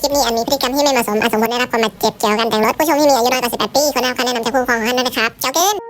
คลิปนี้อาจมีพฤติกรรมที่ไม่เหมาะสมอาจสมควรได้รับความบาดเจ็บเกี่ยวกันแต่งรถผู้ชมที่มีอายุน้อยกว่า18ปีควรได้รับคำแนะนำจากผู้ปกครองขนะนะครับ เจ้าเกณฑ์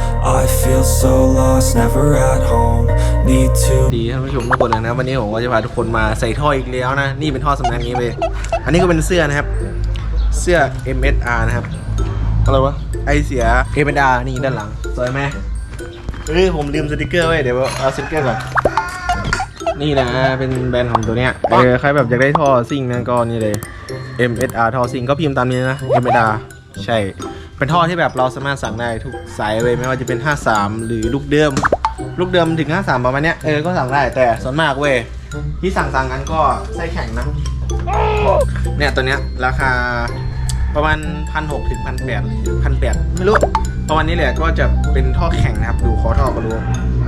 I feel so lost, never at home Need to ดีท่านผู้ชมทุกคนเลยนะวันนี้ผมก็จะพาทุกคนมาใส่ท่ออีกแล้วนะ นี่เป็นท่อสำนักนี้เลย อันนี้ก็เป็นเสื้อนะครับ เสื้อ MSR นะครับ อะไรวะ ไอเสีย MSR นี่ด้านหลัง สวยไหมเฮ้ยผมลืมสติกเกอร์ไว้เดี๋ยวเอาสติกเกอร์ก่อน นี่นะเป็นแบรนด์ของตัวเนี้ยเออใครแบบอยากได้ท่อซิ่งนะก็นี่เลย MSR ท่อซิ่งก็พิมพ์ตามนี้นะ MSR ใช่ เป็นท่อที่แบบเราสามารถสั่งได้ทุกสายเลยไม่ว่าจะเป็น 53 หรือลูกเดิม ลูกเดิมถึง 53 ประมาณเนี้ยเออก็สั่งได้แต่ส่วนมากเว้ยที่สั่งสั่งกันก็ไส้แข็งนะเนี่ยตัวเนี้ยราคาประมาณพันหกถึงพันแปดหรือพันแปดไม่รู้ประมาณนี้แหละก็จะเป็นท่อแข็งนะครับ ดูคอท่อก็รู้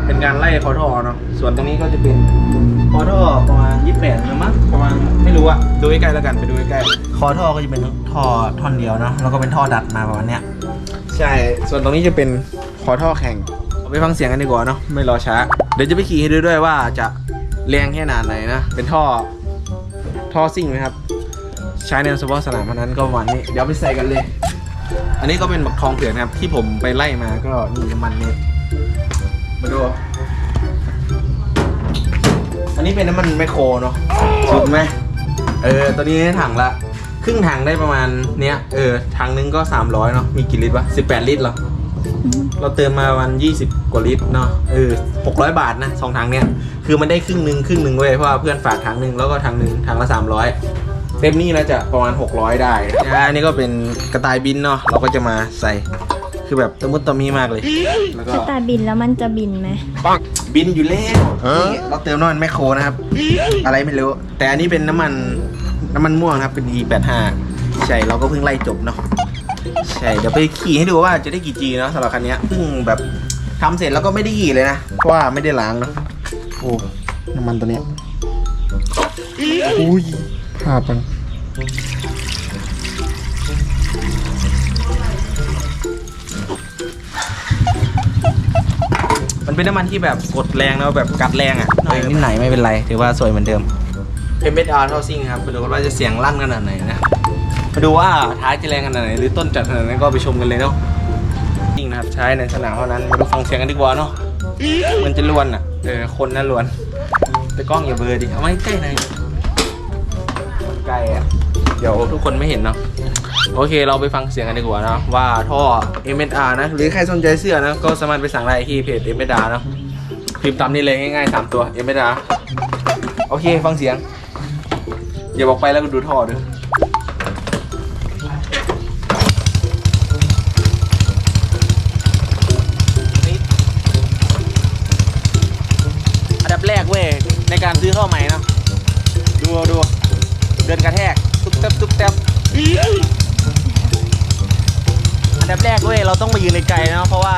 เป็นการไล่คอท่อเนาะ ส่วนตรงนี้ก็จะเป็นคอท่อประมาณยี่สิบแปดนะมั้งประมาณไม่รู้อะดูใกล้ๆแล้วกันไปดูใกล้ๆคอท่อก็จะเป็นท่อท่อนเดียวเนาะแล้วก็เป็นท่อดัดมาประมาณเนี้ยใช่ ส่วนตรงนี้จะเป็นคอท่อแข่งเอาไปฟังเสียงกันดีกว่าเนาะไม่รอช้า เดี๋ยวจะไปขี่ให้ดูด้วยว่าจะแรงแค่ไหนนะ เป็นท่อท่อซิ่งนะครับ ใช้ในเฉพาะสนามเท่านั้นก็ประมาณนี้ เดี๋ยวไปใส่กันเลย อันนี้ก็เป็นหมักทองเถื่อนนะครับ ที่ผมไปไล่มาก็นี่น้ำมันเนี่ยมาดูอั นนี้เป็นน้ำมันไมโครเนาะสุดไหมเออตัวนี้ถังละ ครึ่งถังได้ประมาณเนี้ยเออถังนึงก็ 300เนาะมีกี่ลิตรวะ18 ลิตรเหรอเราเติมมาวัน 20 กว่าลิตรเนาะเออ600 บาทนะสองถังเนี้ยคือมันได้ครึ่งหนึ่งครึ่งหนึ่งเว้ยเพราะว่าเพื่อนฝากถังหนึ่งแล้วก็ถังหนึ่งถังละ 300เต็มนี่นะจะประมาณ 600 ได้นะอันนี้ก็เป็นกระต่ายบินเนาะเราก็จะมาใส่ คือแบบตะมุตตะมีมากเลย แล้วก็ถ้าตาบินแล้วมันจะบินไหมบินอยู่แล้วนี่เราเติมน้ำมันแมคโครนะครับ อะไรไม่รู้ แต่อันนี้เป็นน้ำมันน้ำมันม่วงนะครับเป็น E85 ใช่เราก็เพิ่งไล่จบเนาะใช่เดี๋ยวไปขี่ให้ดูว่าจะได้กี่ G เนาะสำหรับคันเนี้ยเพิ่งแบบทำเสร็จแล้วก็ไม่ได้ขี่เลยนะเพราะว่าไม่ได้ล้างเนาะโอ้น้ำมันตัวเนี้ยอุ้ยภาพมัน มันเป็นน้ำมันที่แบบกดแรงแล้วแบบกัดแรงอะหน่อยนิดไหนไม่เป็นไร ถือว่าสวยเหมือนเดิม MSR เท่าซิ่งครับมาดูกันว่าจะเสียงลั่นขนาดไหนนะมาดูว่าท้ายจะแรงขนาดไหนหรือต้นจัดขนาดไหนก็ไปชมกันเลยเนาะซิ่งนะครับใช้ในสนามเท่านั้นมาดูฟังเสียงกันดีกว่าเนาะมันจะลวนอะเออคนน่าลวนแต่กล้องอย่าเบลอดิเอาไว้ใกล้หน่อยใกล้อะเดี๋ยวทุกคนไม่เห็นเนาะ โอเคเราไปฟังเสียงกันดีกว่านะว่าท่อ MSR นะ หรือใครสนใจเสื้อนะก็สามารถไปสั่งได้ที่เพจ MSR เนาะพิมพ์ตามนี้เลยง่ายๆสามตัว MSR โอเคฟังเสียงอย่าบอกไปแล้วก็ดูท่อด้วยอันดับแรกเว้ยในการซื้อท่อใหม่นะดูดูเดินกระแทกตุ๊บเต๊บตุ๊บเต๊บ อันดับแรกเว้ยเราต้องมายืนไกลๆเนอะเพราะว่า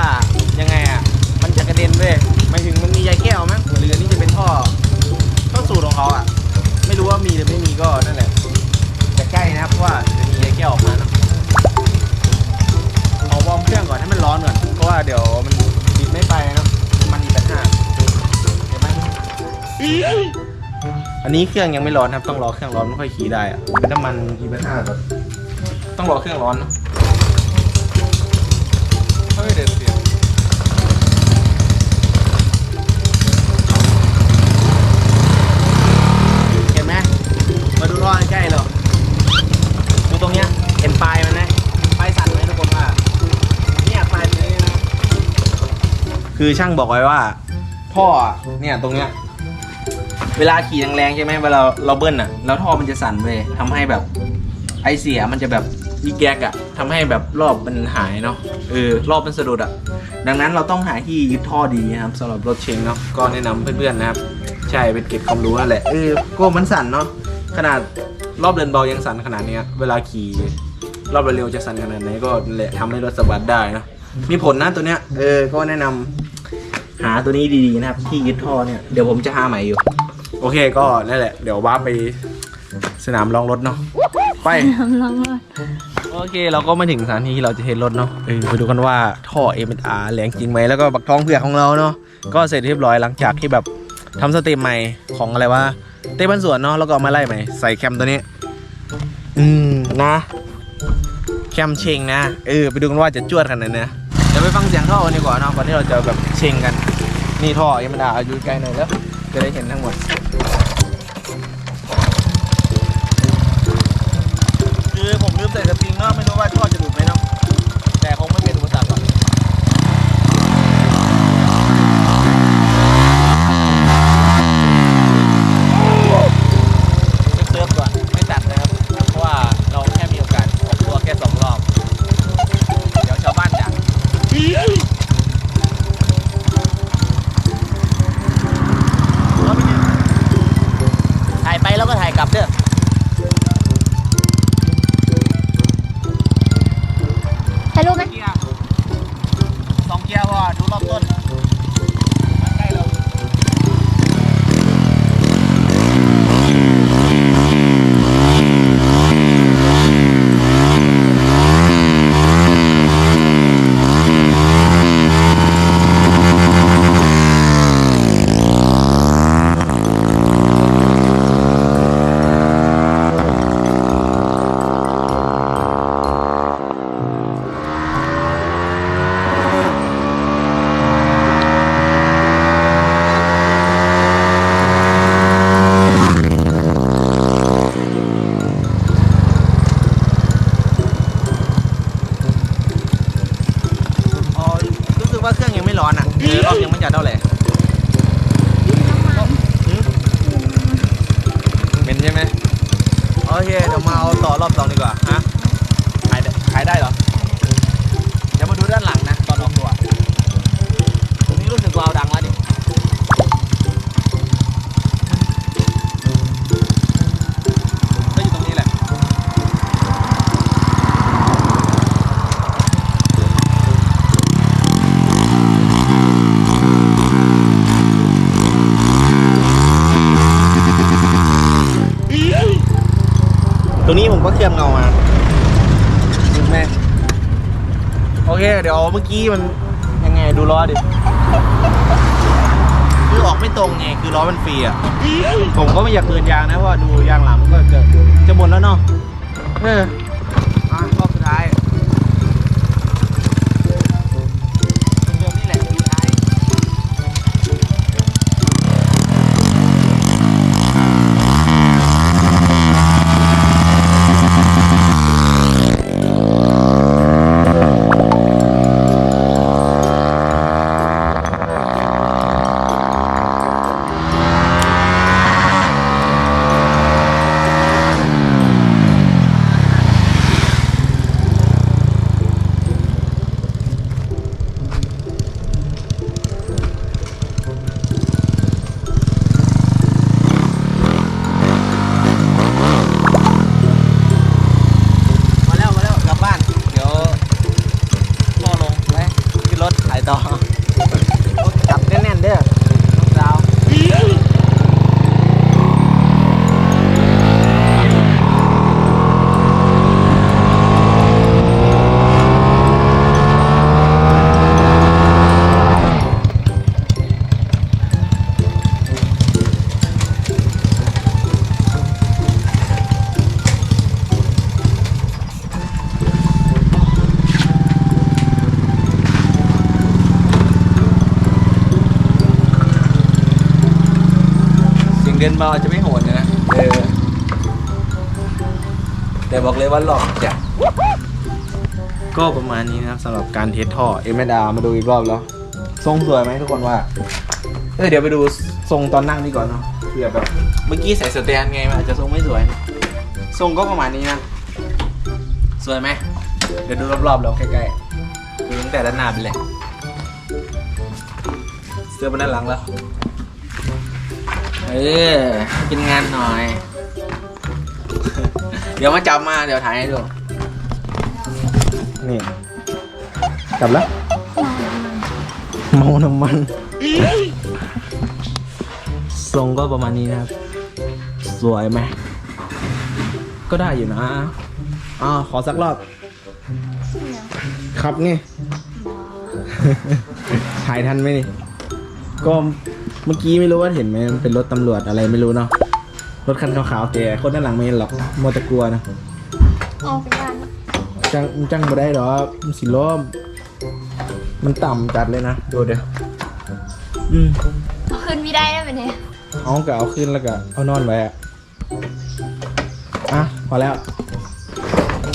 ยังไงอะมันจะกระเด็นเว้ยหมายถึงมันมีใยแก้วมั้งหรืออันนี้จะเป็นท่อท่อสูตรของเขาอะ ไม่รู้ว่ามีหรือไม่มีก็นั่นแหละแต่ใกล้นะครับเพราะว่าจะมีไอ้แก้วออกมาเนอะเอาวอร์มเครื่องก่อนให้มันร้อนก่อนเพราะว่าเดี๋ยวมันบิดไม่ไปเนอะมันมีปัญหาเห็นไหมอันนี้เครื่องยังไม่ร้อนครับต้องรอเครื่องร้อนไม่ค่อยขี่ได้อะเป็นน้ำมันอีปัญหาแบบต้องรอเครื่องร้อนเนอะเฮ้ยเดี๋ยวเสียง เห็นไหม มาดูท่อใกล้ๆเลยดูตรงเนี้ยเห็นปลายมันไหมปลายสั่นไหมทุกคนว่าเนี่ยปลายตรงนี้นะคือช่างบอกไว้ว่า ท่อเนี่ยตรงเนี้ยเวลาขี่แรงๆใช่ไหมเวลาเราเบิ้ลอะแล้วท่อมันจะสั่นเว้ยทำให้แบบไอเสียมันจะแบบมีแก๊กอะทำให้แบบรอบมันหายเนาะเออรอบมันสะดุดอะดังนั้นเราต้องหาที่ยึดท่อดีนะครับสำหรับรถเชงเนาะก็แนะนำเพื่อนๆนะครับ ใช่เป็นเกร็ดความรู้นั่นแหละเออก็มันสั่นเนาะ ขนาดรอบเดินเบายังสั่นขนาดเนี้ย เวลาขี่รอบเร็วๆจะสั่นขนาดไหนก็นั่นแหละทำให้รถสะบัดได้นะมีผลนะตัวเนี้ยเออก็แนะนำหาตัวนี้ดีๆนะครับ ที่ยึดท่อเนี่ยเดี๋ยวผมจะหาใหม่อยู่ โอเคก็นั่นแหละ เดี๋ยวว้าร์ปไปสนามลองรถเนาะไปลองลองเลยโอเคเราก็มาถึงสถานที่ที่เราจะเทสรถเนาะเออไปดูกันว่าท่อ M&R แรงจริงไหมแล้วก็บักท้องเผือกของเราเนาะก็เสร็จเรียบร้อยหลังจากที่แบบทำสเต็ปใหม่ของอะไรวะ เต้บันสวนเนาะแล้วก็เอามาไล่ใหม่ใส่แคมตัวนี้ อืมนะ แคมเชงนะเออไปดูกันว่าจะจวดขนาดไหนนะเดี๋ยวไปฟังเสียงท่อกันดีกว่าเนาะก่อนที่เราจะแบบเชงกัน นี่ท่อ M&R อายุใกล้หน่อยแล้วจะได้เห็นทั้งหมด คือผมลืมใส่สปริงเนาะไม่รู้ว่าท่อจะดูดไหมเนาะแต่คงไม่เป็นอุปสรรคหรอกเซิร์ฟก่อนไม่ตัดนะครับ เพราะว่าเราแค่มีโอกาสออกตัวแค่สองรอบ เดี๋ยวชาวบ้านด่า ถ่ายไป แล้วก็ถ่ายกลับเด้อถ่ายรูปไหม เกียร์สองเกียร์ว่าดูรอบต้นมันใกล้เรา อ๋อรู้สึกว่าเครื่องยังไม่ร้อนอะเออรอบยังไม่จัดเท่าไหร่หืมเป็นใช่ไหมโอเคเดี๋ยวมาเอาต่อรอบสองดีกว่าฮะขาย ได้เหรอ เดี๋ยวมาดูด้านหลังนะ ตอนออกตัวตรงนี้รู้สึกวาวดังแล้วดิก็อยู่ตรงนี้แหละ ตรงนี้ผมก็เคลือบเงามา เค เดี๋ยวเมื่อกี้มันยังไงดูล้อดิ คือออกไม่ตรงไง คือล้อมันฟรีอะ ผมก็ไม่อยากเกินยางนะเพราะว่าดูยางหลังมันก็จะจะหมดแล้วเนาะเออ ขึ้ งเดินเบาอาจจะไม่โหดนะเออแต่บอกเลยว่าหลอกจ้ะก็ประมาณนี้นะครับสำหรับการเทสท่อเอ็มดามาดูอีกรอบแล้ว ทรงสวยไหมทุกคนว่าเออเดี๋ยวไปดูทรงตอนนั่งดีก่อนเนาะเผื่อแบบเมื่อกี้ใส่สแตนไงมันอาจจะทรงไม่สวยนะทรงก็ประมาณนี้นะสวยไหมเดี๋ยวดูรอบๆเราใกล้ๆดูตั้งแต่ด้านหน้าไปเลยเสื้อมาด้านหลังแล้ว เออกินงานหน่อย เดี๋ยวมาจับมาเดี๋ยวถ่ายให้ดู นี่กลับแล้วเมาน้ำมัน ทรงก็ประมาณนี้นะครับ สวยไหม ก็ได้อยู่นะอ่าขอสักรอบ ครับนี่ ถ่ายทันไหมนี่ ก็ เมื่อกี้ไม่รู้ว่าเห็นไหมมันเป็นรถตำรวจอะไรไม่รู้เนาะ รถคันขาวๆแกคนด้านหลังไม่เห็นหรอกมัวแต่กลัวนะออกไปบ้านจังจังบ่ได้หรอกมันสิล้มมันต่ำจัดเลยนะ ดูเดี๋ยวอืมเอาขึ้นไม่ได้ได้ไหมเนี่ยเอาก็เอาขึ้นแล้วก็เอานอนไว้อะอะพอแล้ว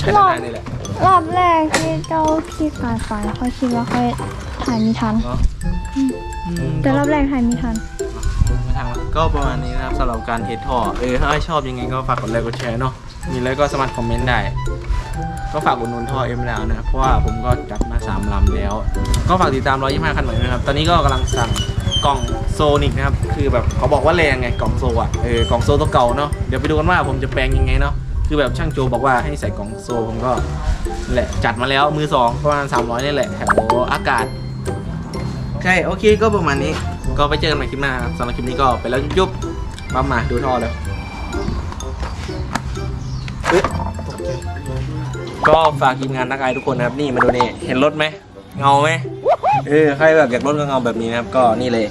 แค่นั้นนี่แหละรอบแรกที่เจ้าพี่ขายไปเขาคิดว่าเขาถ่ายไมีทันเนาะ แต่รอบแรกถ่ายไมีทัน ก็ประมาณนี้นะครับสำหรับการเทสท่อเออถ้าชอบยังไงก็ฝากกดไลค์กดแชร์เนาะมีอะไรก็สามารถคอมเมนต์ได้ ก็ฝากอุดหนุนท่อเอ็มดาวนะเพราะว่าผมก็จัดมา 3ลำแล้ว ก็ฝากติดตาม 125 คันใหม่ด้วยนะครับ ตอนนี้ก็กำลังสั่งกล่องโซนิกนะครับ คือแบบเขาบอกว่าแรงไงกล่องโซอะเออกล่องโซตัวเก่าเนาะเดี๋ยวไปดูกันว่าผมจะแปลงยังไงเนาะคือแบบช่างโจบอกว่าให้ใส่กล่องโซผมก็นั่แหละจัดมาแล้วมือสองประมาณ300นี่แหละแถวอากาศ ใช่ โอเคก็ประมาณนี้ ก็ไปเจอกันใหม่คลิปหน้าครับสำหรับคลิปนี้ก็ไปแล้วยุบๆมามาดูท่อเลยอึ๊ดก็ฝากทีมงานนักไอทุกคนนะครับ นี่มาดูนี่เห็นรถไหมเงาไหมเออใครแบบอยากรถก็เงาแบบนี้นะครับ ก็นี่เลย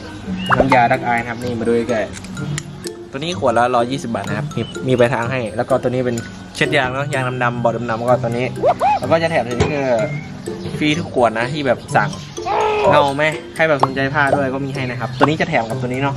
น้ำยาดักไอนะครับนี่มาดูใกล้ๆตัวนี้ขวดละ120บาทนะครับ มีมีไปลายทางให้ แล้วก็ตัวนี้เป็นเช็ดยางเนาะยางดำๆบอดดำๆก็ตัวนี้ แล้วก็จะแถมตัวนี้คือฟรีทุกขวดนะที่แบบสั่ง เงาไหมใครแบบสนใจผ้าด้วยก็มีให้นะครับ ตัวนี้จะแถมกับตัวนี้เนาะ